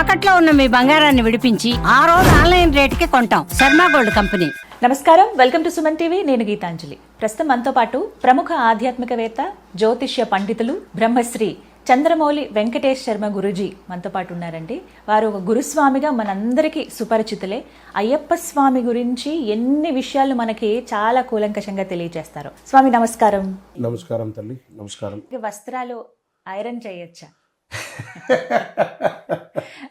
తాకట్లో ఉన్న మీ బంగారాన్ని విడిపించి ఆ రోజు ఆన్లైన్ రేటుకి కొంటాం. Sharma gold company. నమస్కారం. Welcome to Suman TV. నేను గీతాంజలి. ప్రస్తుతం మనతో పాటు ప్రముఖ ఆధ్యాత్మికవేత్త జ్యోతిష్య పండితులు బ్రహ్మశ్రీ చంద్రమౌళి వెంకటేష్ శర్మ గురుజీ మనతో పాటు ఉన్నారండి. వారు ఒక గురుస్వామిగా మనందరికీ సుపరిచితులే. అయ్యప్ప స్వామి గురించి ఎన్ని విషయాలు మనకి చాలా కూలంకషంగా తెలియజేస్తారు. స్వామి నమస్కారం. నమస్కారం తల్లి. నమస్కారం. వస్త్రాలు ఐరన్ చేయొచ్చా?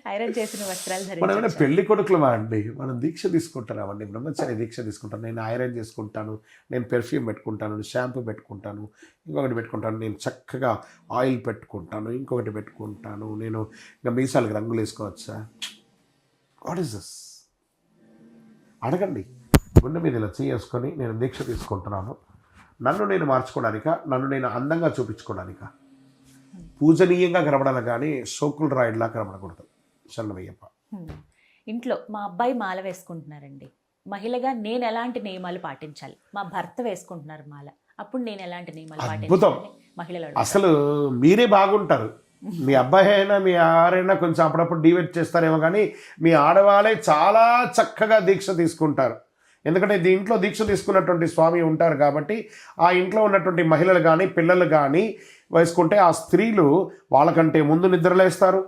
ఐరన్ చేసిన వస్త్రాలు మనం ఏమైనా పెళ్ళి కొడుకులమా అండి? మనం దీక్ష తీసుకుంటున్నామండి బ్రహ్మచారి దీక్ష తీసుకుంటాను. నేను ఐరన్ చేసుకుంటాను. నేను పెర్ఫ్యూమ్ పెట్టుకుంటాను. షాంపూ పెట్టుకుంటాను. ఇంకొకటి పెట్టుకుంటాను. నేను చక్కగా ఆయిల్ పెట్టుకుంటాను. ఇంకొకటి పెట్టుకుంటాను. నేను ఇంకా మీసాలకు రంగులు వేసుకోవచ్చా? వాట్ ఇస్ దిస్ అడగండి. గుండె మీద ఇలా చేసుకొని నేను దీక్ష తీసుకుంటున్నాను. నన్ను నేను మార్చుకోవడానిక? నన్ను నేను అందంగా చూపించుకోవడానిక? పూజనీయంగా కనబడాలి కానీ సోకులు రాయిడ్లా కనబడకూడదు. శరణమయ్యప్ప. ఇంట్లో మా అబ్బాయి మాల వేసుకుంటున్నారండి. మహిళగా నేను ఎలాంటి నియమాలు పాటించాలి? మా భర్త వేసుకుంటున్నారు మాల. అప్పుడు నేను ఎలాంటి నియమాలు అద్భుతం. పాటించాలి? మహిళలు. అసలు మీరే బాగుంటారు. మీ అబ్బాయి అయినా మీ ఆరైనా కొంచెం అప్పుడప్పుడు డివేట్ చేస్తారేమో కానీ మీ ఆడవాళ్ళే చాలా చక్కగా దీక్ష తీసుకుంటారు. ఎందుకంటే దీంట్లో దీక్ష తీసుకున్నటువంటి స్వామి ఉంటారు కాబట్టి ఆ ఇంట్లో ఉన్నటువంటి మహిళలు కానీ పిల్లలు కానీ వేసుకుంటే ఆ స్త్రీలు వాళ్ళకంటే ముందు నిద్రలేస్తారు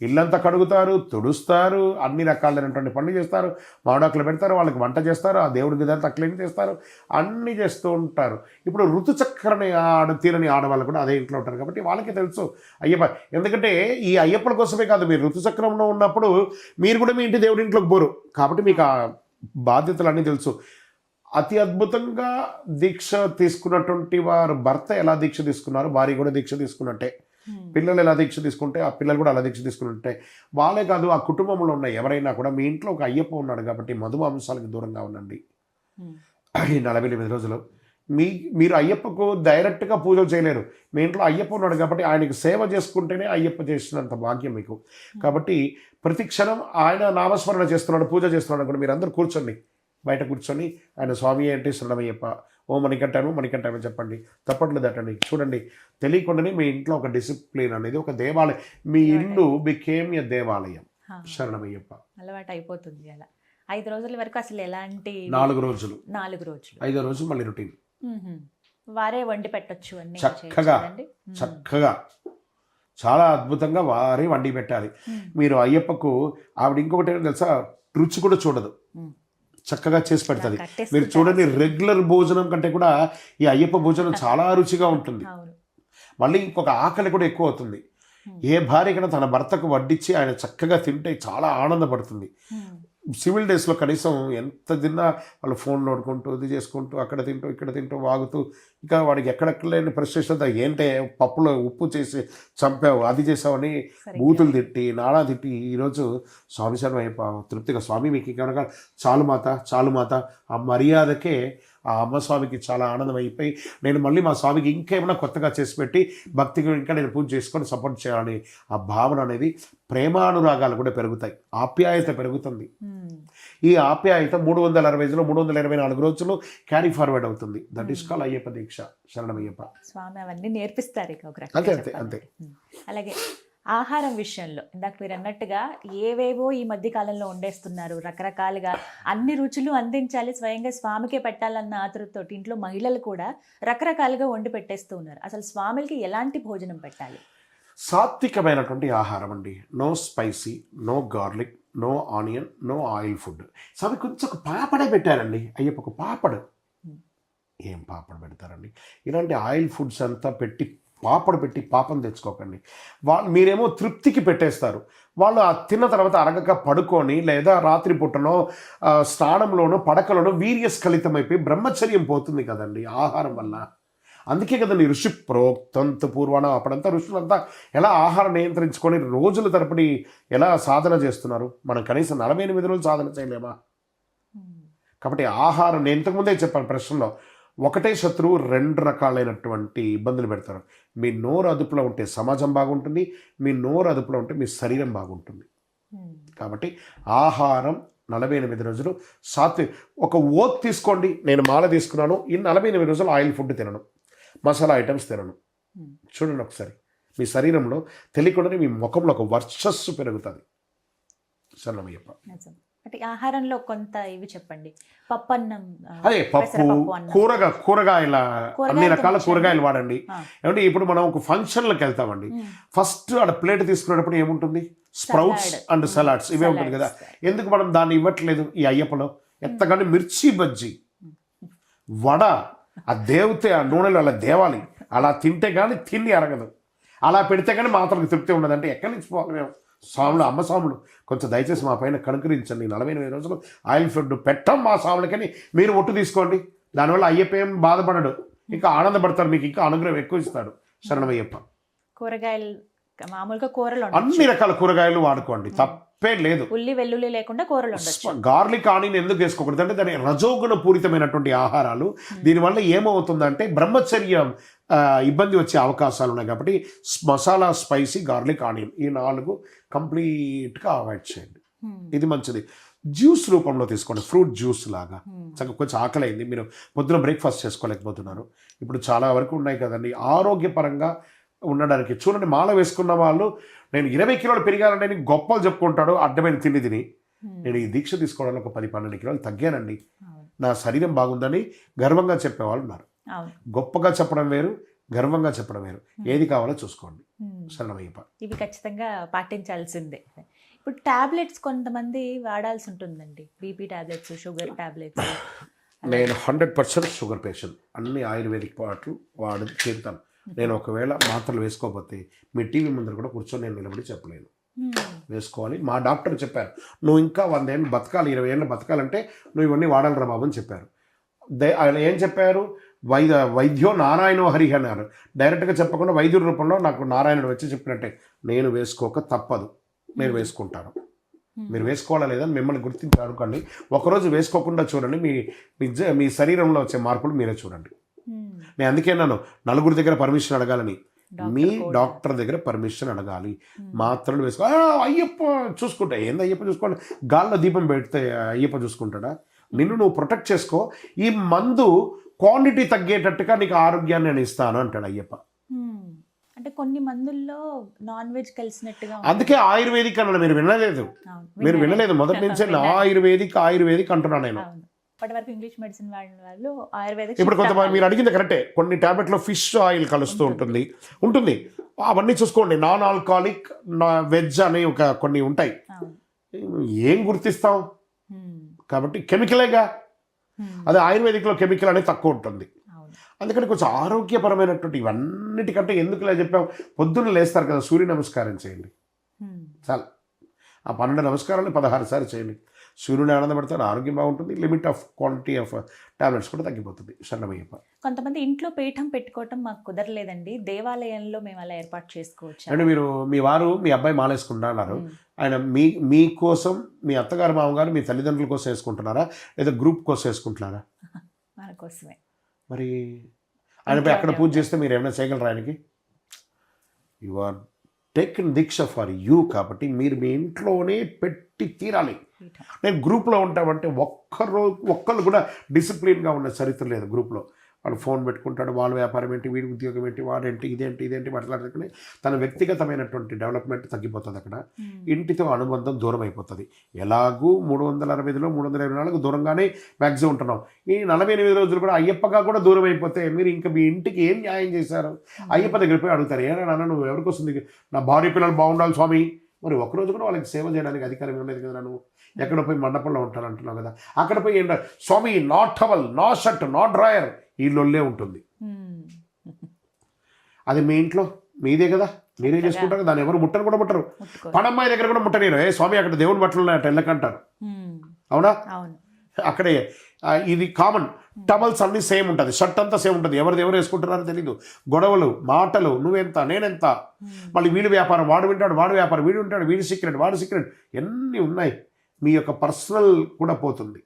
ఇల్లంతా కడుగుతారు తుడుస్తారు అన్ని రకాలైనటువంటి పనులు చేస్తారు మామిడాకులు పెడతారు వాళ్ళకి వంట చేస్తారు ఆ దేవుడి గదంతా క్లీన్ చేస్తారు అన్నీ చేస్తూ ఉంటారు. ఇప్పుడు ఋతుచక్రని ఆడ తీరని ఆడవాళ్ళు కూడా అదే ఇంట్లో ఉంటారు కాబట్టి వాళ్ళకి తెలుసు. అయ్యప్ప ఎందుకంటే ఈ అయ్యప్పల కోసమే కాదు మీరు ఋతుచక్రంలో ఉన్నప్పుడు మీరు కూడా మీ ఇంటి దేవుడి ఇంట్లోకి పోరు కాబట్టి మీకు బాధ్యతలు అన్నీ తెలుసు అతి అద్భుతంగా దీక్ష తీసుకున్నటువంటి వారు భర్త ఎలా దీక్ష తీసుకున్నారు భార్య కూడా దీక్ష తీసుకున్నట్టే. పిల్లలు ఎలా దీక్ష తీసుకుంటే ఆ పిల్లలు కూడా అలా దీక్ష తీసుకున్నట్టే వాళ్ళే కాదు ఆ కుటుంబంలో ఉన్న ఎవరైనా కూడా మీ ఇంట్లో ఒక అయ్యప్ప ఉన్నాడు కాబట్టి మధు మాంసాలకు దూరంగా ఉండండి. ఈ నలభై ఎనిమిది రోజులు మీ మీరు అయ్యప్పకు డైరెక్ట్గా పూజలు చేయలేరు. మీ ఇంట్లో అయ్యప్ప ఉన్నాడు కాబట్టి ఆయనకు సేవ చేసుకుంటేనే అయ్యప్ప చేసినంత భాగ్యం మీకు. కాబట్టి ప్రతి క్షణం ఆయన నామస్మరణ చేస్తున్నాడు పూజ చేస్తున్నాడు కూడా మీరు అందరూ కూర్చోండి బయట కూర్చొని ఆయన స్వామి ఏంటి శరణమయ్యప్ప ఓ మణికంటాను మణికంటాను చెప్పండి. తప్పట్లు తట్టండి చూడండి తెలియకుండానే మీ ఇంట్లో ఒక డిసిప్లిన్ అనేది ఒక దేవాలయం. మీ ఇల్లు బికేమ్ ఎ దేవాలయం. శరణమయ్యప్ప. అలవాటు అయిపోతుంది అలా. ఐదు రోజుల వరకు అసలు ఎలాంటి నాలుగు రోజులు. నాలుగు రోజులు. ఐదో రోజు మళ్ళీ రొటీన్. వారే వండి పెట్టొచ్చు అన్ని చక్కగా. చక్కగా చాలా అద్భుతంగా వారి వండి పెట్టాలి. మీరు అయ్యప్పకు ఆవిడ ఇంకొకటి తెలుసా రుచి కూడా చూడదు. చక్కగా చేసి పెడుతుంది మీరు చూడండి. రెగ్యులర్ భోజనం కంటే కూడా ఈ అయ్యప్ప భోజనం చాలా రుచిగా ఉంటుంది మళ్ళీ ఇంకొక ఆకలి కూడా ఎక్కువ అవుతుంది. ఏ భార్యకైనా తన భర్తకు వడ్డించి ఆయన చక్కగా తింటే చాలా ఆనందపడుతుంది. సివిల్ డేస్లో కనీసం ఎంత తిన్నా వాళ్ళు ఫోన్ నోడుకుంటూ ఇది చేసుకుంటూ అక్కడ తింటూ ఇక్కడ తింటూ వాగుతూ ఇంకా వాడికి ఎక్కడెక్కడ లేని ఫ్రస్ట్రేషన్ ఏంటే పప్పులో ఉప్పు చేసి చంపావు అది చేసావని. బూతులు తిట్టి నానా తిట్టి ఈరోజు స్వామి శర్మ అయిపో తృప్తిగా స్వామి మీకు ఇంకెవరగా చాలు మాత చాలు మాత ఆ మర్యాదకే ఆ అమ్మ స్వామికి చాలా ఆనందం అయిపోయి నేను మళ్ళీ మా స్వామికి ఇంకేమైనా కొత్తగా చేసి పెట్టి భక్తికి ఇంకా నేను పూజ చేసుకొని సపోర్ట్ చేయాలని ఆ భావన అనేది ప్రేమానురాగాలు కూడా పెరుగుతాయి ఆప్యాయత పెరుగుతుంది. ఈ ఆప్యాయత మూడు వందల అరవై ఐదులో మూడు వందల ఇరవై నాలుగు రోజులు క్యారీ ఫార్వర్డ్ అవుతుంది దట్ ఈస్ కాల్ అయ్యప్ప దీక్ష శరణమయ్యప్ప స్వామి అవన్నీ నేర్పిస్తారు అంతే, అంతే. అంతే. అలాగే ఆహారం విషయంలో. ఇందాక మీరు అన్నట్టుగా ఏవేవో ఈ మధ్య కాలంలో వండేస్తున్నారు. రకరకాలుగా అన్ని రుచులు అందించాలి స్వయంగా స్వామికే పెట్టాలన్న ఆతృతతోటి ఇంట్లో మహిళలు కూడా రకరకాలుగా వండి పెట్టేస్తూ ఉన్నారు. అసలు స్వామికి ఎలాంటి భోజనం పెట్టాలి? సాత్వికమైనటువంటి ఆహారం అండి. No spicy no garlic no onion no oil food. స్వామి కొంచెం ఒక పాపడే పెట్టారండి. అయ్యప్ప ఒక పాపడు. ఏం పాపడు పెడతారండి? ఇలాంటి ఆయిల్ ఫుడ్స్ అంతా పెట్టి పాపడు పెట్టి పాపం తెచ్చుకోకండి. వాళ్ళు మీరేమో తృప్తికి పెట్టేస్తారు. వాళ్ళు ఆ తిన్న తర్వాత అరగక పడుకొని లేదా రాత్రి పుట్టనో స్నానంలోనో పడకలోనో వీర్యస్ఖలితమైపోయి బ్రహ్మచర్యం పోతుంది కదండి ఆహారం వల్ల. అందుకే కదండి ఋషి ప్రోక్తంత పూర్వాన అప్పుడంతా ఋషులంతా ఎలా ఆహారం నియంత్రించుకొని రోజుల తరబడి ఎలా సాధన చేస్తున్నారు? మనం కనీసం నలభై ఎనిమిది రోజులు సాధన చేయలేమా? కాబట్టి ఆహారం నేను ఇంతకుముందే చెప్పాను ప్రశ్నలో. ఒకటే శత్రువు రెండు రకాలైనటువంటి ఇబ్బందులు పెడతారు మీ నోరు అదుపులో ఉంటే సమాజం బాగుంటుంది మీ నోరు అదుపులో ఉంటే మీ శరీరం బాగుంటుంది మ్మ్. కాబట్టి ఆహారం నలభై ఎనిమిది రోజులు సాత్వి ఒక ఓత్ తీసుకోండి నేను మాల తీసుకున్నాను ఈ నలభై ఎనిమిది రోజులు ఆయిల్ ఫుడ్ తినను మసాలా ఐటమ్స్ తినను మ్మ్. చూడండి ఒకసారి మీ శరీరంలో తెలియకుండానే మీ ముఖంలో ఒక వర్చస్సు పెరుగుతుంది శరణమయ్యప్ప నిజం. అంటే ఆహారంలో కొంత ఇవి చెప్పండి. పప్పన్నం ఆ, అదే పప్పు అన్నం. కూరగా కూరగాయల అన్ని రకాల? కూరగాయలు వాడండి. ఏమంటే ఇప్పుడు మనం ఒక ఫంక్షన్లకు వెళ్తామండి. ఫస్ట్ ఆడ ప్లేట్ తీసుకునేటప్పుడు ఏముంటుంది? స్ప్రౌట్స్. అండ్ సలాడ్స్ ఇవే ఉంటుంది కదా. ఎందుకు మనం దాన్ని ఇవ్వట్లేదు ఈ అయ్యప్పలో? ఎంతగానో మిర్చి బజ్జి. వడ ఆ దేవతే ఆ నూనెలో అలా దేవాలి అలా తింటే కానీ తిండి అరగదు. అలా పెడితే కానీ మాత్రం తృప్తి ఉండదు. అంటే ఎక్కడి నుంచి పోవాలి మేము? స్వాములు అమ్మ స్వాములు కొంచెం దయచేసి మా పైన కనుకరించండి. నలభై ఎనిమిది రోజులు ఆయిల్ ఫుడ్ పెట్టం మా స్వాములకని మీరు ఒట్టు తీసుకోండి. దానివల్ల అయ్యప్ప ఏం బాధపడడు. ఇంకా ఆనందపడతాడు మీకు ఇంకా అనుగ్రహం ఎక్కువ ఇస్తాడు శరణమయ్యప్ప. కూరగాయలు మామూలుగా కూరలు. అన్ని రకాల కూరగాయలు వాడుకోండి. తప్పే లేదు. ఉల్లి వెల్లుల్లి లేకుండా కూరలు గార్లిక్ ఆనియన్ ఎందుకు వేసుకోకూడదు? అంటే దాని రజోగుణ పూరితమైనటువంటి ఆహారాలు దీనివల్ల ఏమవుతుందంటే బ్రహ్మచర్యం ఇబ్బంది వచ్చే అవకాశాలు ఉన్నాయి కాబట్టి మసాలా స్పైసీ గార్లిక్ ఆనియన్ ఈ నాలుగు కంప్లీట్గా అవాయిడ్ చేయండి. ఇది మంచిది. జ్యూస్ రూపంలో తీసుకోండి. ఫ్రూట్ జ్యూస్ లాగా. చక్కగా కొంచెం ఆకలి అయింది మీరు పొద్దున బ్రేక్ఫాస్ట్ చేసుకోలేకపోతున్నారు. ఇప్పుడు చాలా వరకు ఉన్నాయి కదండి. ఆరోగ్యపరంగా ఉండడానికి చూడండి మాల వేసుకున్న వాళ్ళు నేను ఇరవై కిలోలు పెరిగానండి గొప్పలు చెప్పుకుంటాడు అడ్డమైన తిండి తిని. నేను ఈ దీక్ష తీసుకోవడానికి ఒక పది పన్నెండు కిలోలు తగ్గానండి. నా శరీరం బాగుందని గర్వంగా చెప్పేవాళ్ళు ఉన్నారు. గొప్పగా చెప్పడం వేరు గర్వంగా చెప్పడం వేరు. ఏది కావాలో చూసుకోండి. శరణమయ్యప్ప. ఇవి ఖచ్చితంగా పాటించాల్సిందే. ఇప్పుడు టాబ్లెట్స్ కొంతమంది వాడాల్సి ఉంటుందండి. BP tablets sugar tablets. నేను హండ్రెడ్ పర్సెంట్ షుగర్ పేషెంట్. అన్ని ఆయుర్వేదిక్ పాటలు వాడి తీరుతాను నేను ఒకవేళ మాత్రలు వేసుకోకపోతే మీ టీవీ ముందర కూడా కూర్చొని నేను నిలబడి చెప్పలేను. వేసుకోవాలి. మా డాక్టర్ చెప్పారు నువ్వు ఇంకా వంద ఏళ్ళు బతకాలి ఇరవై ఏళ్ళు బతకాలంటే నువ్వు ఇవన్నీ వాడాలిరా బాబు అని చెప్పారు. దే- ఆయన ఏం చెప్పారు? వైద్య వైద్యో నారాయణో హరి అన్నారు. డైరెక్ట్గా చెప్పకుండా వైద్యుడి రూపంలో నాకు నారాయణుడు వచ్చి చెప్పినట్టే నేను వేసుకోక తప్పదు నేను వేసుకుంటాను. మీరు వేసుకోవాలా లేదని మిమ్మల్ని గుర్తించి అనుకోండి ఒకరోజు వేసుకోకుండా చూడండి మీ మీ శరీరంలో వచ్చే మార్పులు మీరే చూడండి. నేను అందుకే నన్ను నలుగురి దగ్గర పర్మిషన్ అడగాలని. మీ డాక్టర్ దగ్గర పర్మిషన్ అడగాలి. మాత్రలు వేసుకో. "ఆ, అయ్యప్ప చూసుకుంటా. ఏంది అయ్యప్ప చూసుకోండి గాల్లో దీపం పెడితే అయ్యప్ప చూసుకుంటాడా? నిన్ను నువ్వు ప్రొటెక్ట్ చేసుకో. ఈ మందు క్వాంటిటీ తగ్గేటట్టుగా నీకు ఆరోగ్యాన్ని నేను ఇస్తాను అంటాడు అయ్యప్ప. అంటే కొన్ని మందుల్లో నాన్ వెజ్ కలిసినట్టుగా అందుకే ఆయుర్వేదిక్ అన్నాడు. మీరు వినలేదు. మీరు. వినలేదు. మొదటి నుంచే. ఆయుర్వేదిక్ ఆయుర్వేదిక్ అంటున్నాను నేను. అవును ఇప్పటి వరకు ఇంగ్లీష్ మెడిసిన్ వాడిన వాళ్ళు ఇప్పుడు కొంతమంది మీరు. అడిగింది కరెక్టే. కొన్ని టాబ్లెట్లో ఫిష్ ఆయిల్ కలుస్తూ ఉంటుంది. ఉంటుంది. అవన్నీ చూసుకోండి. నాన్ ఆల్కహాలిక్ వెజ్ అని ఒక కొన్ని ఉంటాయి. ఏం గుర్తిస్తాం. కాబట్టి కెమికలేగా. అదే ఆయుర్వేదిక్లో కెమికల్ అనేది తక్కువ ఉంటుంది. అందుకని కొంచెం ఆరోగ్యపరమైనటువంటి ఇవన్నిటికంటే ఎందుకులే చెప్పాం? పొద్దున్న లేస్తారు కదా సూర్య నమస్కారం చేయండి. చాలు. ఆ పన్నెండు నమస్కారాలు పదహారు సార్లు చేయండి. సూర్యుని ఆనందపడతాడు ఆరోగ్యం బాగుంటుంది limit of quantity of tablets కూడా తగ్గిపోతుంది. శరణమయ్యప్ప. కొంతమంది ఇంట్లో పీఠం పెట్టుకోవటం మాకు కుదరలేదండి. దేవాలయంలో మేము అలా ఏర్పాటు చేసుకోవచ్చు? అంటే మీరు మీ వారు మీ అబ్బాయి మాలేసుకుంటున్నారు ఆయన మీ మీకోసం మీ అత్తగారు మామగారు మీ తల్లిదండ్రుల కోసం వేసుకుంటున్నారా? లేదా గ్రూప్ కోసం వేసుకుంటున్నారా? మన కోసమే. మరి ఆయన అక్కడ పూజ చేస్తే మీరు ఏమైనా చేయగలరా ఆయనకి? You are taken deeksha for you కాబట్టి మీరు మీ ఇంట్లోనే పెట్టి తీరాలి. నేను గ్రూప్లో ఉంటామంటే ఒక్కరో ఒక్కరు కూడా డిసిప్లిన్గా ఉన్న చరిత్ర లేదు గ్రూప్లో. వాడు ఫోన్ పెట్టుకుంటాడు వాళ్ళ వ్యాపారం ఏంటి వీడి ఉద్యోగం ఏంటి వాడేంటి ఇదేంటి ఇదేంటి మాట్లాడుకుని తన వ్యక్తిగతమైనటువంటి డెవలప్మెంట్ తగ్గిపోతుంది అక్కడ. ఇంటితో అనుబంధం దూరం అయిపోతుంది ఎలాగూ మూడు వందల అరవై ఐదులో మూడు వందల ఇరవై నాలుగు దూరంగానే మ్యాక్సిమం ఉంటున్నాం. ఈ నలభై ఎనిమిది రోజులు కూడా అయ్యప్పగా కూడా దూరం అయిపోతే మీరు ఇంకా మీ ఇంటికి ఏం న్యాయం చేశారు? అయ్యప్ప దగ్గర పోయి అడుగుతారు ఏనా నాన్న నువ్వు ఎవరికి వస్తుంది నా భార్య పిల్లలు బాగుండాలి స్వామి. మరి ఒకరోజు కూడా వాళ్ళకి సేవ చేయడానికి అధికారం ఉండేది కదా నువ్వు. ఎక్కడ పోయి మండపంలో ఉంటాను అంటున్నావు కదా. అక్కడ పోయి ఏంట స్వామి నాట్ టవల్ నా షర్ట్ నాట్ డ్రాయర్ ఈ లొల్లే ఉంటుంది. అది మీ ఇంట్లో మీదే కదా? మీరే చేసుకుంటారు. దాన్ని ఎవరు ముట్టరు కూడా ముట్టరు. పనమ్మాయి దగ్గర కూడా ముట్టలేరు ఏ స్వామి అక్కడ దేవుని బట్టలు ఉన్నాయట వెళ్ళకంటారు Hmm. అవునా. అక్కడే ఇది కామన్ టవల్స్ అన్ని సేమ్ ఉంటుంది. షర్ట్ అంతా సేమ్ ఉంటుంది. ఎవరిది ఎవరు వేసుకుంటున్నారో తెలీదు. గొడవలు మాటలు నువ్వెంత నేనెంత. మళ్ళీ వీడి వ్యాపారం వాడు వింటాడు వాడు వ్యాపారం వీడు ఉంటాడు వీడి సీక్రెట్ వాడు సీక్రెట్ ఎన్ని ఉన్నాయి? మీ యొక్క పర్సనల్ కూడా పోతుంది.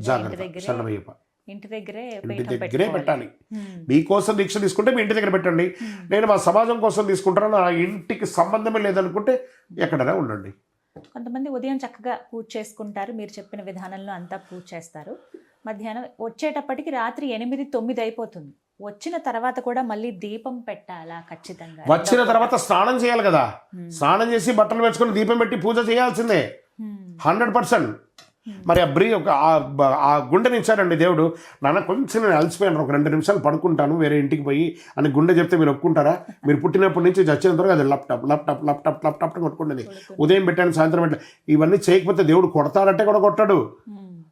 జాగ్రత్త. శరణమయ్యప్ప. ఇంటి దగ్గరే ఇంటి దగ్గరే. పెట్టాలి. మీకోసం దీక్ష తీసుకుంటే మీ ఇంటి దగ్గర పెట్టండి. నేను మా సమాజం కోసం తీసుకుంటాను నా ఇంటికి సంబంధమే లేదనుకుంటే ఎక్కడైనా ఉండండి. కొంతమంది ఉదయం చక్కగా పూజ చేసుకుంటారు. మీరు చెప్పిన విధానంలో అంతా పూజ చేస్తారు. మధ్యాహ్నం వచ్చేటప్పటికి రాత్రి ఎనిమిది తొమ్మిది అయిపోతుంది. వచ్చిన తర్వాత కూడా మళ్ళీ దీపం పెట్టాలా ఖచ్చితంగా? వచ్చిన తర్వాత స్నానం చేయాలి కదా. స్నానం చేసి బట్టలు వేసుకొని దీపం పెట్టి పూజ చేయాల్సిందే. Hundred percent. మరి ఆ బ్రీ ఒక ఆ- బ- ఆ గుండెని ఇచ్చాడండి దేవుడు. నాన్న కొంచెం నేను అలసిపోయాను. ఒక రెండు నిమిషాలు పడుకుంటాను. వేరే ఇంటికి పోయి అని గుండె చెప్తే మీరు ఒప్పుకుంటారా? మీరు పుట్టినప్పటి నుంచి చచ్చిన తర్వాత అది లప్టాప్ లప్టాప్ లప్టాప్ లప్టాప్ కొట్టుకుంటుంది. ఉదయం పెట్టాను సాయంత్రం పెట్టాను. ఇవన్నీ చేయకపోతే దేవుడు కొడతాడంటే కూడా కొట్టాడు.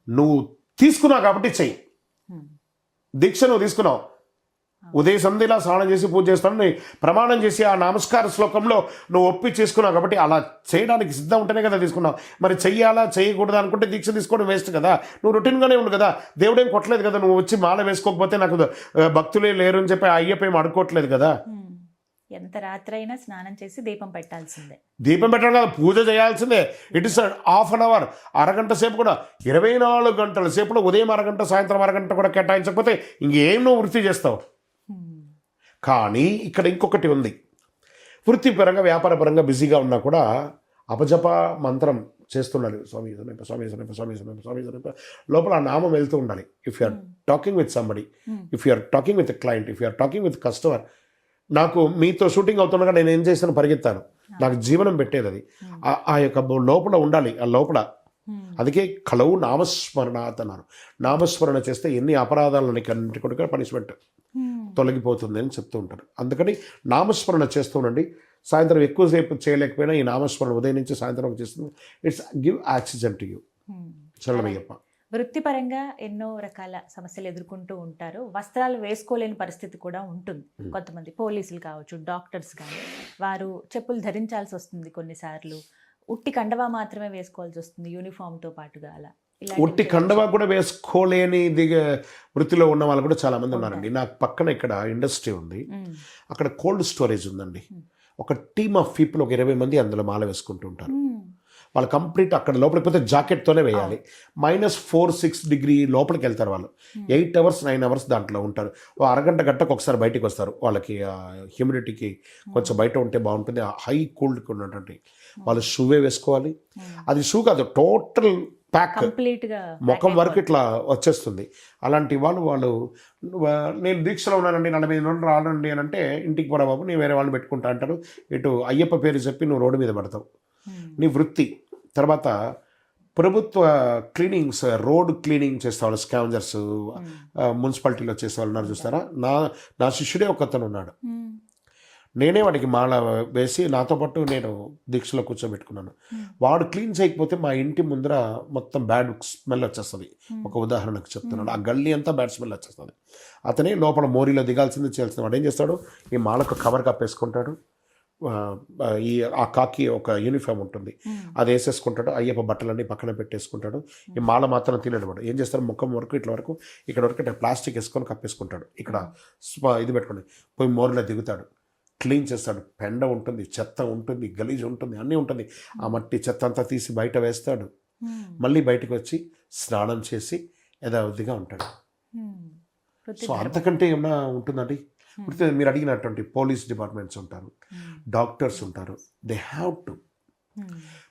నువ్వు తీసుకున్నావు కాబట్టి చెయ్యి. దీక్ష నువ్వు తీసుకున్నావు. ఉదయ సంధిలా స్నానం చేసి పూజ చేస్తాను నీ ప్రమాణం చేసి ఆ నమస్కార శ్లోకంలో నువ్వు ఒప్పి చేసుకున్నావు కాబట్టి అలా చేయడానికి సిద్ధం ఉంటేనే కదా తీసుకున్నావు. మరి చెయ్యాలా చేయకూడదు అనుకుంటే దీక్ష తీసుకోవడం వేస్ట్ కదా. నువ్వు రొటీన్గానే ఉండు కదా. దేవుడేం కొట్టలేదు కదా. నువ్వు వచ్చి మాల వేసుకోకపోతే నాకు భక్తులే లేరు అని చెప్పి అయ్యప్ప ఏం అడుకోవట్లేదు కదా. ఎంత రాత్రి అయినా స్నానం చేసి దీపం పెట్టాల్సిందే. దీపం పెట్టడం కాదు పూజ చేయాల్సిందే. It is half an hour అరగంట సేపు కూడా ఇరవై నాలుగు గంటల సేపులో ఉదయం అరగంట సాయంత్రం అరగంట కూడా కేటాయించకపోతే ఇంకేం నువ్వు వృత్తి చేస్తావు. కానీ ఇక్కడ ఇంకొకటి ఉంది. వృత్తిపరంగా వ్యాపారపరంగా బిజీగా ఉన్నా కూడా అపజప మంత్రం చేస్తుండాలి స్వామి సనప స్వామి సనప స్వామి సనప స్వామి సనప లోపల ఆ నామం వెళ్తూ ఉండాలి. If you're talking with somebody Hmm. If you're talking with client if you're talking with customer నాకు మీతో షూటింగ్ అవుతుండగా నేను ఏం చేస్తాను పరిగెత్తాను. నాకు జీవనం పెట్టేది అది. ఆ- ఆ యొక్క లోపల ఉండాలి. ఆ లోపల. అందుకే కలవు నామస్మరణాత్ అన్నారు నామస్మరణ చేస్తే ఎన్ని అపరాధాలను అన్నిటి కూడా పనిష్మెంట్. తొలగిపోతుంది అని చెప్తూ ఉంటారు. అందుకని నామస్మరణ చేస్తూనండి సాయంత్రం ఎక్కువసేపు చేయలేకపోయినా ఈ నామస్మరణ ఉదయం నుంచి సాయంత్రం చేస్తుంది. It's give oxygen to you. చల్లమయ్యప్ప వృత్తిపరంగా ఎన్నో రకాల సమస్యలు ఎదుర్కొంటూ ఉంటారు. వస్త్రాలు వేసుకోలేని పరిస్థితి కూడా ఉంటుంది. కొంతమంది పోలీసులు కావచ్చు డాక్టర్స్ కానీ వారు చెప్పులు ధరించాల్సి వస్తుంది కొన్నిసార్లు. ఉట్టి కండవా మాత్రమే వేసుకోవాల్సి వస్తుంది యూనిఫామ్తో పాటుగా అలా. ఒట్టి కండవా కూడా వేసుకోలేని దిగ వృత్తిలో ఉన్న వాళ్ళు కూడా చాలా మంది ఉన్నారండి. నాకు పక్కన ఇక్కడ ఇండస్ట్రీ ఉంది. అక్కడ కోల్డ్ స్టోరేజ్ ఉందండి. ఒక టీమ్ ఆఫ్ పీపుల్ ఒక ఇరవై మంది అందులో మాల వేసుకుంటూ ఉంటారు. వాళ్ళు కంప్లీట్ అక్కడ లోపలికి పోతే జాకెట్తోనే వేయాలి. మైనస్ ఫోర్ సిక్స్ డిగ్రీ లోపలికి వెళ్తారు వాళ్ళు. ఎయిట్ అవర్స్ నైన్ అవర్స్ దాంట్లో ఉంటారు. అరగంట గంటకు ఒకసారి బయటికి వస్తారు. వాళ్ళకి హ్యూమిడిటీకి కొంచెం బయట ఉంటే బాగుంటుంది. హై కూల్డ్కి ఉన్నటువంటి వాళ్ళు షూవే వేసుకోవాలి. అది షూ కాదు టోటల్ ప్యాక్. కంప్లీట్గా ముఖం వరకు ఇట్లా వచ్చేస్తుంది. అలాంటి వాళ్ళు వాళ్ళు "నువ్వు, నేను దీక్షలో ఉన్నానండి నలభై నుండి రానండి అని అంటే ఇంటికి పోరా బాబు నేను వేరే వాళ్ళని పెట్టుకుంటా అంటారు. ఇటు అయ్యప్ప పేరు చెప్పి నువ్వు రోడ్డు మీద పడతావు. నీ వృత్తి. తర్వాత ప్రభుత్వ క్లీనింగ్స్ రోడ్ క్లీనింగ్ చేసేవాళ్ళు స్కావెంజర్స్ మున్సిపాలిటీలో చేసేవాళ్ళు ఉన్నారు చూస్తారా? నా నా శిష్యుడే ఒకతను ఉన్నాడు. నేనే వాడికి మాల వేసి నాతో పాటు నేను దీక్షలో కూర్చోబెట్టుకున్నాను. వాడు క్లీన్ చేయకపోతే మా ఇంటి ముందర మొత్తం బ్యాడ్ స్మెల్ వచ్చేస్తుంది. ఒక ఉదాహరణకు చెప్తున్నాను. ఆ గల్లీ అంతా బ్యాడ్ స్మెల్ వచ్చేస్తుంది. అతనే లోపల మోరీలో దిగాల్సింది చేయాల్సింది. వాడు ఏం చేస్తాడు? ఈ మాలకు కవర్ కప్పేసుకుంటాడు ఈ ఆ కాకి ఒక యూనిఫామ్ ఉంటుంది. అది వేసేసుకుంటాడు. అయ్యప్ప బట్టలన్నీ పక్కన పెట్టేసుకుంటాడు. ఈ మాల మాత్రం తినడు వాడు. ఏం చేస్తాడు ముఖం వరకు ఇట్లా వరకు ఇక్కడ వరకు ఇట్లా ప్లాస్టిక్ వేసుకొని కప్పేసుకుంటాడు. ఇక్కడ ఇది పెట్టుకొని పోయి మోరిలో దిగుతాడు. క్లీన్ చేస్తాడు. పెండ ఉంటుంది చెత్త ఉంటుంది గలీజ్ ఉంటుంది అన్నీ ఉంటుంది. ఆ మట్టి చెత్త అంతా తీసి బయట వేస్తాడు. మళ్ళీ బయటకు వచ్చి స్నానం చేసి యథావిధిగా ఉంటాడు. సో అంతకంటే ఏమన్నా ఉంటుందండి? వృత్తి మీరు అడిగినటువంటి పోలీస్ డిపార్ట్మెంట్స్ ఉంటారు డాక్టర్స్ ఉంటారు. దే హ్యావ్ టు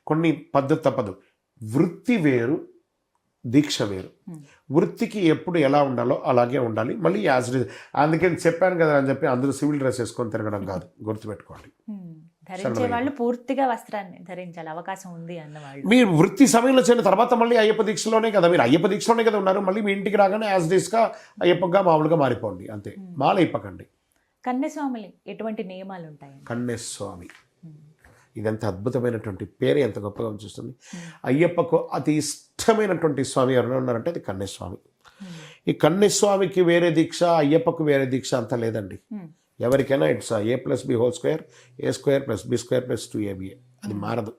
కొన్ని పద్ధతి తప్పదు. వృత్తి వేరు దీక్ష వేరు. వృత్తికి ఎప్పుడు ఎలా ఉండాలో అలాగే ఉండాలి. మళ్ళీ యాజ్ అందుకని చెప్పాను కదా అని చెప్పి అందరూ సివిల్ డ్రెస్ వేసుకొని తిరగడం కాదు. ధరించే వాళ్ళు పూర్తిగా వస్త్రాన్ని ధరించాలి. అవకాశం ఉంది అన్నవాళ్ళు మీరు వృత్తి సమయంలో చేరిన తర్వాత మళ్ళీ అయ్యప్ప దీక్షలోనే కదా మీరు అయ్యప్ప దీక్షలోనే కదా ఉన్నారు. మళ్ళీ మీ ఇంటికి రాగానే యాజ్ డీస్గా అయ్యప్పగా మామూలుగా మారిపోండి. అంతే. మాల అయిపోకండి కన్యస్వాములు ఎటువంటి నియమాలు ఉంటాయండి? కన్యస్వామి. ఇదంత అద్భుతమైనటువంటి పేరు ఎంత గొప్పగా చూస్తుంది అయ్యప్పకు అతి ఇష్టమైనటువంటి స్వామి ఎవరైనా ఉన్నారంటే అది కన్యస్వామి. ఈ కన్యస్వామికి వేరే దీక్ష అయ్యప్పకు వేరే దీక్ష అంత లేదండి. ఉమ్, ఎవరికైనా it's a plus b whole square a square plus b square plus two a b a అది మారదు.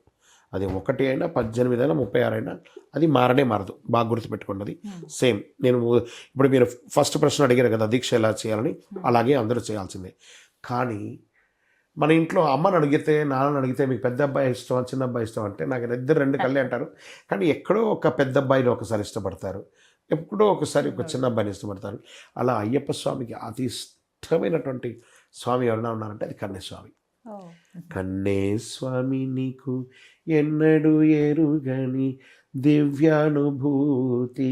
అది ఒకటి అయినా పద్దెనిమిది అయినా ముప్పై ఆరు అయినా అది మారనే మారదు. బాగా గుర్తుపెట్టుకున్నది. సేమ్. నేను ఇప్పుడు మీరు ఫస్ట్ ప్రశ్న అడిగారు కదా దీక్ష ఎలా చేయాలని? అలాగే అందరూ చేయాల్సిందే. కానీ మన ఇంట్లో అమ్మని అడిగితే నాన్నని అడిగితే మీకు పెద్ద అబ్బాయి ఇష్టం చిన్న అబ్బాయి ఇష్టం అంటే నాకు ఇద్దరు రెండు కళ్ళే అంటారు. కానీ ఎక్కడో ఒక పెద్ద అబ్బాయిని ఒకసారి ఇష్టపడతారు. ఎప్పుడో ఒకసారి ఒక చిన్న అబ్బాయిని ఇష్టపడతారు. అలా అయ్యప్ప స్వామికి అతి ఇష్టమైనటువంటి స్వామి ఎవరైనా ఉన్నారంటే అది కన్యస్వామి ఓ, కన్నే స్వామి నీకు ఎన్నడు ఎరుగని దివ్యానుభూతి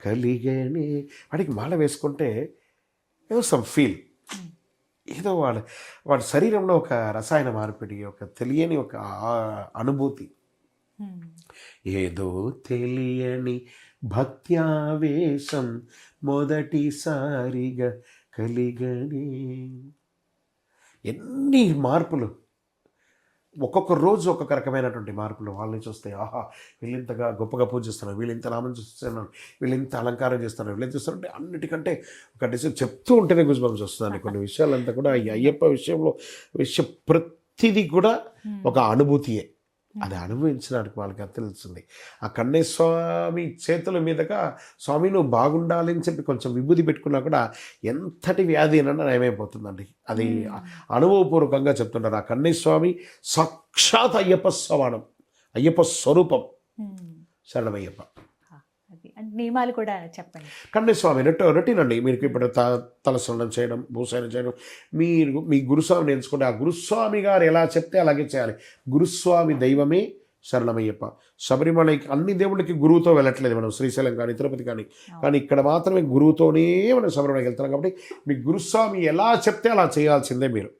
కలిగనే. వాడికి మాల వేసుకుంటే ఏదో సమ్ ఫీల్ ఏదో వాడు వాడి శరీరంలో ఒక రసాయన మార్పిడి ఒక తెలియని ఒక అనుభూతి. ఏదో తెలియని భక్త్యావేశం మొదటిసారిగా కలిగని. ఎన్ని మార్పులు. ఒక్కొక్క రోజు ఒక్కొక్క రకమైనటువంటి మార్పులు వాళ్ళని చూస్తే ఆహా వీళ్ళింతగా గొప్పగా పూజిస్తున్నారు వీళ్ళింత నామం చూస్తున్నారు వీళ్ళింత అలంకారం చేస్తున్నారు వీళ్ళని చూస్తారంటే అన్నిటికంటే ఒక డిసైన్ చెప్తూ ఉంటేనే గుజబాంస్ వస్తుందండి కొన్ని విషయాలంతా కూడా. ఈ అయ్యప్ప విషయంలో విషయ ప్రతిదీ కూడా ఒక అనుభూతియే. అది అనుభవించడానికి వాళ్ళకి అది తెలుస్తుంది. ఆ స్వామి చేతుల మీదుగా స్వామి నువ్వు బాగుండాలి అని చెప్పి కొంచెం విభూది పెట్టుకున్నా కూడా ఎంతటి వ్యాధి అయినా నయమైపోతుందండి. అది అనుభవపూర్వకంగా చెప్తుంటారు ఆ కన్నే స్వామి సాక్షాత్ అయ్యప్ప సమానం అయ్యప్ప స్వరూపం. శరణమయ్యప్ప. నియమాలు కూడా చెప్పండి. కన్యస్వామి రొట్ రొటీన్ అండి. మీరు ఇప్పుడు త తలస్నానం చేయడం భూసానం చేయడం మీరు మీ గురుస్వామిని ఎంచుకుంటే ఆ గురుస్వామి గారు ఎలా చెప్తే అలాగే చేయాలి. గురుస్వామి దైవమే శరణమయ్యప్ప. శబరిమలకి అన్ని దేవుళ్ళకి గురువుతో వెళ్ళట్లేదు మనం శ్రీశైలం కానీ తిరుపతి కానీ. కానీ ఇక్కడ మాత్రమే గురువుతోనే మనం శబరిమలకి వెళ్తున్నాం కాబట్టి మీ గురుస్వామి ఎలా చెప్తే అలా చేయాల్సిందే మీరు.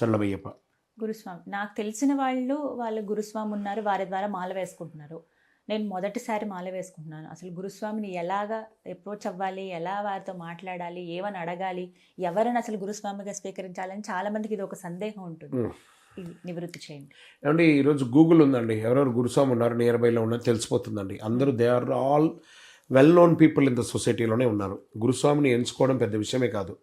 శరణమయ్యప్ప. గురుస్వామి నాకు తెలిసిన వాళ్ళు వాళ్ళ గురుస్వామి ఉన్నారు వారి ద్వారా మాల వేసుకుంటున్నారు. నేను మొదటిసారి మాల వేసుకుంటున్నాను. అసలు గురుస్వామిని ఎలాగా అప్రోచ్ అవ్వాలి? ఎలా వారితో మాట్లాడాలి? ఏమని అడగాలి? ఎవరిని అసలు గురుస్వామిగా స్వీకరించాలని చాలా మందికి ఇది ఒక సందేహం ఉంటుంది. నివృత్తి చేయండి. ఏమండి ఈరోజు గూగుల్ ఉందండి. ఎవరెవరు గురుస్వామి ఉన్నారు నియర్ బైలో ఉన్నారు తెలిసిపోతుందండి. అందరూ they are all well known people in the సొసైటీలోనే ఉన్నారు. గురుస్వామిని ఎంచుకోవడం పెద్ద విషయమే కాదు.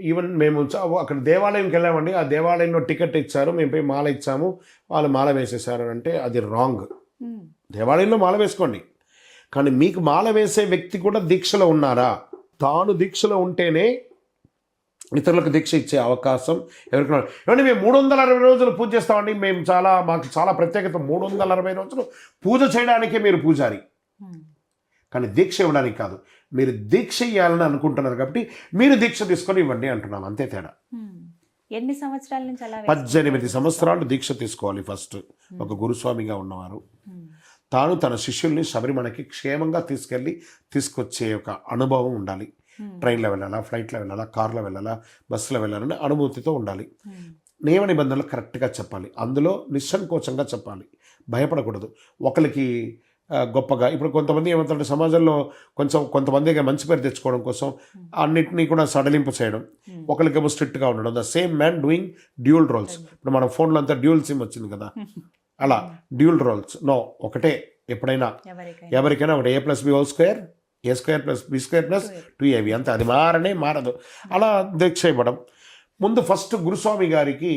ఈవెన్ మేము అక్కడ దేవాలయంకి వెళ్ళామండి. ఆ దేవాలయంలో టికెట్ ఇచ్చారు. మేము పోయి మాల ఇచ్చాము. వాళ్ళు మాల వేసేసారు అంటే అది రాంగ్. దేవాలయంలో మాల వేసుకోండి. కానీ మీకు మాల వేసే వ్యక్తి కూడా దీక్షలో ఉన్నారా? తాను దీక్షలో ఉంటేనే ఇతరులకు దీక్ష ఇచ్చే అవకాశం ఎవరికి ఏమంటే మేము మూడు వందల అరవై రోజులు పూజ చేస్తామండి. మేము చాలా మాకు చాలా ప్రత్యేకత. మూడు వందల అరవై రోజులు పూజ చేయడానికే మీరు పూజారి. కానీ దీక్ష ఇవ్వడానికి కాదు. మీరు దీక్ష ఇవ్వాలని అనుకుంటున్నారు కాబట్టి మీరు దీక్ష తీసుకొని ఇవ్వండి అంటున్నాం. అంతే తేడా. ఎన్ని సంవత్సరాల నుంచి పద్దెనిమిది సంవత్సరాలు దీక్ష తీసుకోవాలి ఫస్ట్. ఒక గురుస్వామిగా ఉన్నవారు. తాను తన శిష్యుల్ని శబరిమలకి క్షేమంగా తీసుకెళ్ళి తీసుకొచ్చే ఒక అనుభవం ఉండాలి. Hmm. ట్రైన్లో వెళ్ళాలా ఫ్లైట్లో వెళ్ళాలా కార్లో వెళ్ళాలా బస్సులో వెళ్ళాలని అనుభూతితో ఉండాలి. Hmm. నియమ నిబంధనలు కరెక్ట్గా చెప్పాలి. అందులో నిస్సంకోచంగా చెప్పాలి. భయపడకూడదు. ఒకరికి గొప్పగా ఇప్పుడు కొంతమంది ఏమంటారంటే సమాజంలో కొంచెం కొంతమందిగా మంచి పేరు తెచ్చుకోవడం కోసం అన్నిటినీ కూడా సడలింపు చేయడం Hmm. ఒకరికేమో స్ట్రిక్ట్గా ఉండడం. The same man doing dual roles ఇప్పుడు మన ఫోన్లో అంతా డ్యూల్ సిమ్ వచ్చింది కదా. అలా డ్యూల్ రోల్స్. నో ఒకటే ఎప్పుడైనా. ఎవరికైనా. ఒకటి a plus b whole square a square plus b square plus two a b అంతే అది మారనే మారదు. అలా దీక్ష ఇవ్వడం ముందు ఫస్ట్ గురుస్వామి గారికి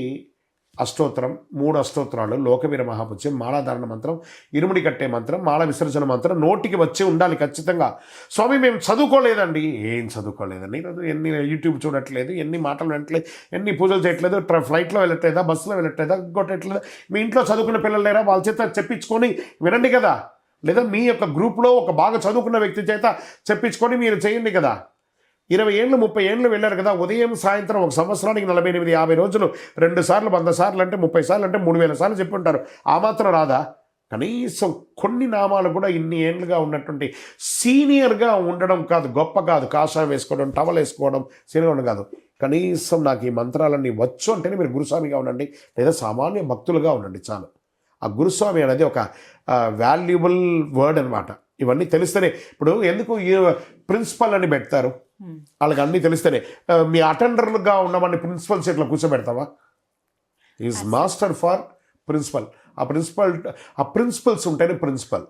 అష్టోత్తరం మూడు అష్టోత్తరాలు లోకవీర మహాపుత్యం మాలాధారణ మంత్రం ఇరుముడి కట్టే మంత్రం మాల విసర్జన మంత్రం నోటికి వచ్చి ఉండాలి ఖచ్చితంగా. స్వామి మేము చదువుకోలేదండి. ఏం చదువుకోలేదండి? ఈరోజు ఎన్ని యూట్యూబ్ చూడట్లేదు ఎన్ని మాటలు వినట్లేదు ఎన్ని పూజలు చేయట్లేదు ఫ్లైట్లో వెళ్ళట్లేదా బస్సులో వెళ్ళట్లేదా కొట్టట్లేదా? మీ ఇంట్లో చదువుకున్న పిల్లలు లేరా? వాళ్ళ చేత చెప్పించుకొని వినండి కదా. లేదా మీ యొక్క గ్రూప్లో ఒక బాగా చదువుకున్న వ్యక్తి చేత చెప్పించుకొని మీరు చేయండి కదా. ఇరవై ఏళ్ళు ముప్పై ఏళ్ళు వెళ్ళారు కదా ఉదయం సాయంత్రం ఒక సంవత్సరానికి నలభై ఎనిమిది యాభై రోజులు రెండు సార్లు వంద సార్లు అంటే ముప్పై సార్లు అంటే మూడు వేల సార్లు చెప్పి ఉంటారు. ఆ మాత్రం రాదా? కనీసం కొన్ని నామాలు కూడా ఇన్ని ఏళ్ళుగా ఉన్నటువంటి సీనియర్గా ఉండడం కాదు గొప్ప కాదు. కాషాయం వేసుకోవడం టవల్ వేసుకోవడం సీనియర్ కాదు. కనీసం నాకు ఈ మంత్రాలన్నీ వచ్చు అంటేనే మీరు గురుస్వామిగా ఉండండి లేదా సామాన్య భక్తులుగా ఉండండి చాలు. ఆ గురుస్వామి అనేది ఒక వాల్యుబుల్ వర్డ్ అన్నమాట. ఇవన్నీ తెలిస్తేనే. ఇప్పుడు ఎందుకు ప్రిన్సిపల్ అని పెడతారు. వాళ్ళకి అన్నీ తెలిస్తేనే. మీ అటెండర్లుగా ఉన్నవాడిని ప్రిన్సిపల్ సీట్లో కూర్చోబెడతావా? ఈజ్ మాస్టర్ ఫర్ ప్రిన్సిపల్ ఆ ప్రిన్సిపల్ ఆ ప్రిన్సిపల్స్ ఉంటేనే ప్రిన్సిపల్.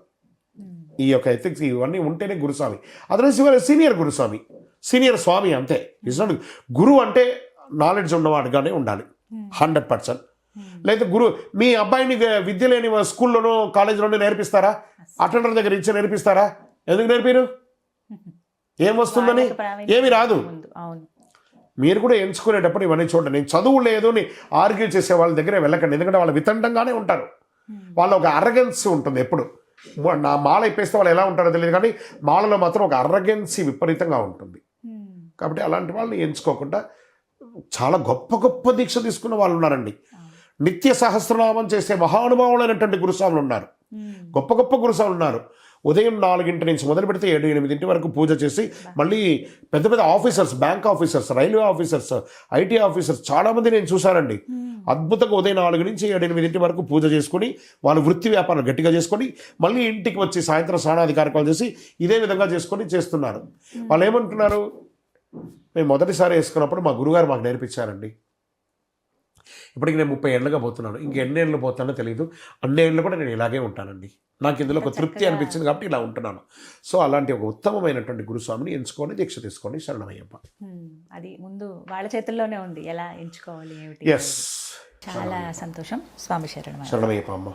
ఈ యొక్క ఎథిక్స్ ఇవన్నీ ఉంటేనే గురుస్వామి. అదర్వైజ్ ఇవాళ సీనియర్ గురుస్వామి. సీనియర్ స్వామి అంతే. ఇస్ నాట్ గురువు అంటే నాలెడ్జ్ ఉన్నవాడుగానే ఉండాలి. హండ్రెడ్ పర్సెంట్ లేదా గురు మీ అబ్బాయిని విద్య లేని స్కూల్లోనో కాలేజీలోనో నేర్పిస్తారా? అటెండర్ దగ్గర ఇచ్చి నేర్పిస్తారా? ఎందుకు నేర్పిరు? ఏం వస్తుందని? ఏమి రాదు. మీరు కూడా ఎంచుకునేటప్పుడు ఇవన్నీ చూడండి. నేను చదువు లేదు అని ఆర్గ్యూ చేసే వాళ్ళ దగ్గర వెళ్ళకండి. ఎందుకంటే వాళ్ళు వితండంగానే ఉంటారు. వాళ్ళ ఒక అర్రగెన్స్ ఉంటుంది ఎప్పుడు. నా మాల ఇప్పేస్తే వాళ్ళు ఎలా ఉంటారో తెలియదు కానీ మాలలో మాత్రం ఒక అర్రగెన్సీ విపరీతంగా ఉంటుంది. కాబట్టి అలాంటి వాళ్ళని ఎంచుకోకుండా చాలా గొప్ప గొప్ప దీక్ష తీసుకున్న వాళ్ళు ఉన్నారండి. నిత్య సహస్రనామం చేసే మహానుభావులైనటువంటి గురుస్వాములు ఉన్నారు. గొప్ప గొప్ప గురుస్వాములు ఉన్నారు ఉదయం నాలుగింటి నుంచి మొదలు పెడితే ఏడు ఎనిమిదింటి వరకు పూజ చేసి మళ్ళీ పెద్ద పెద్ద officers bank officers railway officers IT officers చాలామంది నేను చూశానండి. అద్భుతంగా ఉదయం నాలుగు నుంచి ఏడు ఎనిమిదింటి వరకు పూజ చేసుకొని వాళ్ళ వృత్తి వ్యాపారం గట్టిగా చేసుకొని మళ్ళీ ఇంటికి వచ్చి సాయంత్రం స్నానాది కార్యక్రమాలు చేసి ఇదే విధంగా చేసుకొని చేస్తున్నారు. వాళ్ళు ఏమంటున్నారు? మేము మొదటిసారి వేసుకున్నప్పుడు మా గురుగారు మాకు నేర్పించారండి. ఇప్పటికి నేను ముప్పై ఏళ్ళుగా పోతున్నాను. ఇంక ఎన్ని ఏళ్ళు పోతానో తెలియదు అన్ని ఏళ్ళు కూడా నేను ఇలాగే ఉంటానండి. నాకు ఇందులో ఒక తృప్తి అనిపించింది కాబట్టి ఇలా ఉంటున్నాను. సో అలాంటి ఒక ఉత్తమమైనటువంటి గురుస్వామిని ఎంచుకొని దీక్ష తీసుకోండి శరణమయ్యప్ప. అది ముందు వాళ్ళ చేతుల్లోనే ఉంది. ఎలా ఎంచుకోవాలి ఏమిటి? ఎస్ చాలా సంతోషం. స్వామి శరణం శరణమయ్యప్ప అమ్మ.